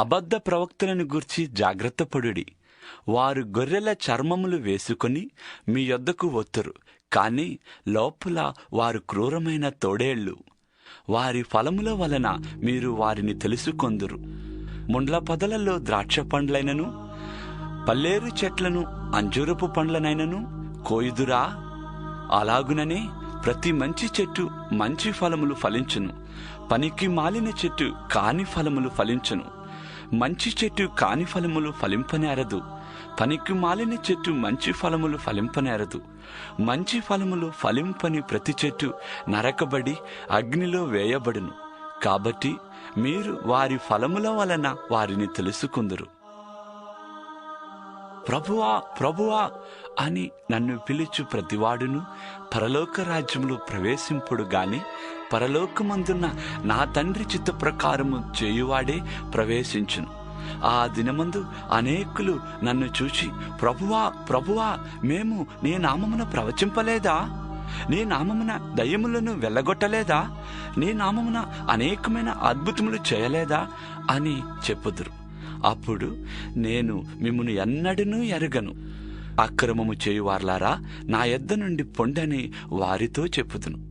అబద్ధ ప్రవక్తలను గూర్చి జాగ్రత్త పడుడి. వారు గొర్రెల చర్మములు వేసుకొని మీ యొద్దకు వత్తురు కాని లోపల వారు క్రూరమైన తోడేళ్ళు. వారి ఫలముల వలన మీరు వారిని తెలుసుకొందురు. ముండ్ల పొదలలో ద్రాక్ష పండ్లైనను పల్లేరు చెట్లను అంజూరపు పండ్లనైనను కోయుదురా? అలాగుననే ప్రతి మంచి చెట్టు మంచి ఫలములు ఫలించును. పనికి మాలిన చెట్టు కాని ఫలములు ఫలించును. మంచి చెట్టు కాని ఫలములు ఫలింపనేరదు. పనికి మాలిన చెట్టు మంచి ఫలములు ఫలింపనేరదు. మంచి ఫలములు ఫలింపని ప్రతి చెట్టు నరకబడి అగ్నిలో వేయబడును. కాబట్టి మీరు వారి ఫలముల వలన వారిని తెలుసుకుందురు. ప్రభువా ప్రభువా అని నన్ను పిలుచు ప్రతివాడును పరలోక రాజ్యంలో ప్రవేశింపుడు గాని పరలోకమందున్న నా తండ్రి చిత్త ప్రకారము చేయువాడే ప్రవేశించును. ఆ దినమందు అనేకులు నన్ను చూచి ప్రభువా ప్రభువా మేము నీ నామమున ప్రవచింపలేదా? నీ నామమున దయ్యములను వెళ్ళగొట్టలేదా నీ నామమున అనేకమైన అద్భుతములు చేయలేదా? అని చెప్పుదురు. అప్పుడు నేను మిమ్మను ఎన్నడనూ ఎరగను. అక్రమము చేయువార్లారా నా ఎద్ద నుండి పొండని వారితో చెప్పుదును.